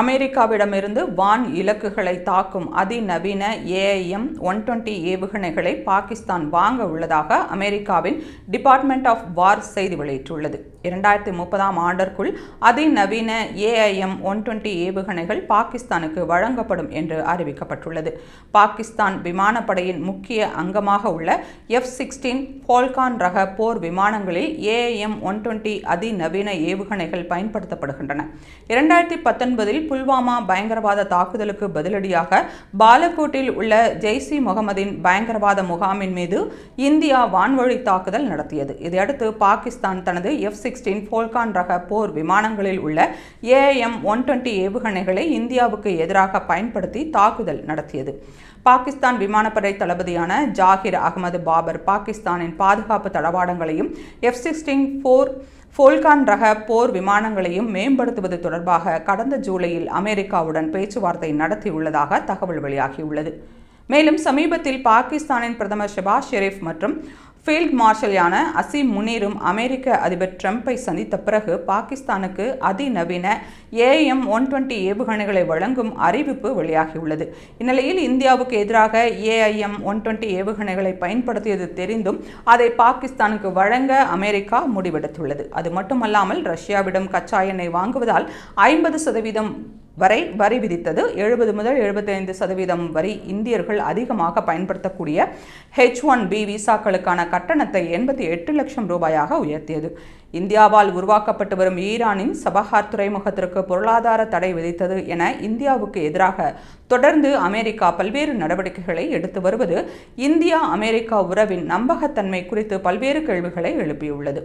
அமெரிக்காவிடமிருந்து வான் இலக்குகளை தாக்கும் அதிநவீன ஏஐஎம் ஒன் டுவெண்ட்டி ஏவுகணைகளை பாகிஸ்தான் வாங்க உள்ளதாக அமெரிக்காவின் டிபார்ட்மெண்ட் ஆஃப் வார் செய்தி வெளியிட்டுள்ளது. இரண்டாயிரத்தி முப்பதாம் ஆண்டிற்குள் அதிநவீன ஏஐஎம் ஒன் டுவெண்ட்டி ஏவுகணைகள் பாகிஸ்தானுக்கு வழங்கப்படும் என்று அறிவிக்கப்பட்டுள்ளது. பாகிஸ்தான் விமானப்படையின் முக்கிய அங்கமாக உள்ள எஃப் சிக்ஸ்டீன் போல்கான் ரக போர் விமானங்களில் ஏஐஎம் ஒன் டுவெண்ட்டி அதிநவீன ஏவுகணைகள் பயன்படுத்தப்படுகின்றன. இரண்டாயிரத்தி பத்தொன்பதில் புல்வாமா பயங்கரவாத தாக்குதலுக்கு பதிலடியாக பாலக்கோட்டில் உள்ள ஜெய்சி முகமதின் பயங்கரவாத முகாமின் மீது இந்தியா வான்வழி தாக்குதல் நடத்தியது. இதையடுத்து பாகிஸ்தான் தனது எஃப் சிக்ஸ்டீன் போல்கான் ரக போர் விமானங்களில் உள்ள ஏஎம் ஒன் டுவெண்ட்டி ஏவுகணைகளை இந்தியாவுக்கு எதிராக பயன்படுத்தி தாக்குதல் நடத்தியது. பாகிஸ்தான் விமானப்படை தளபதியான ஜாகிர் அகமது பாபர் பாகிஸ்தானின் பாதுகாப்பு தளவாடங்களையும் எஃப் சிக்ஸ்டீன் போர் ஃபோல்கான் ரக போர் விமானங்களையும் மேம்படுத்துவது தொடர்பாக கடந்த ஜூலையில் அமெரிக்காவுடன் பேச்சுவார்த்தை நடத்தியுள்ளதாக தகவல் வெளியாகியுள்ளது. மேலும் சமீபத்தில் பாகிஸ்தானின் பிரதமர் ஷெபாஸ் ஷெரீப் மற்றும் ஃபீல்ட் மார்ஷலான அசீம் முனீரும் அமெரிக்க அதிபர் ட்ரம்பை சந்தித்த பிறகு பாகிஸ்தானுக்கு அதிநவீன ஏஎம் ஒன் டுவெண்ட்டி ஏவுகணைகளை வழங்கும் அறிவிப்பு வெளியாகியுள்ளது. இந்நிலையில் இந்தியாவுக்கு எதிராக ஏஐஎம் ஒன் டுவெண்ட்டி ஏவுகணைகளை பயன்படுத்தியது தெரிந்தும் அதை பாகிஸ்தானுக்கு வழங்க அமெரிக்கா முடிவெடுத்துள்ளது. அது மட்டுமல்லாமல் ரஷ்யாவிடம் கச்சா எண்ணெய் வாங்குவதால் ஐம்பது சதவீதம் வரை வரி விதித்தது. எழுபது முதல் எழுபத்தைந்து சதவீதம் வரி இந்தியர்கள் அதிகமாக பயன்படுத்தக்கூடிய ஹெச் ஒன் பி விசாக்களுக்கான கட்டணத்தை எண்பத்தி எட்டு லட்சம் ரூபாயாக உயர்த்தியது. இந்தியாவால் உருவாக்கப்பட்டு வரும் ஈரானின் சபஹார் துறைமுகத்திற்கு பொருளாதார தடை விதித்தது என இந்தியாவுக்கு எதிராக தொடர்ந்து அமெரிக்கா பல்வேறு நடவடிக்கைகளை எடுத்து வருவது இந்தியா அமெரிக்கா உறவின் நம்பகத்தன்மை குறித்து பல்வேறு கேள்விகளை எழுப்பியுள்ளது.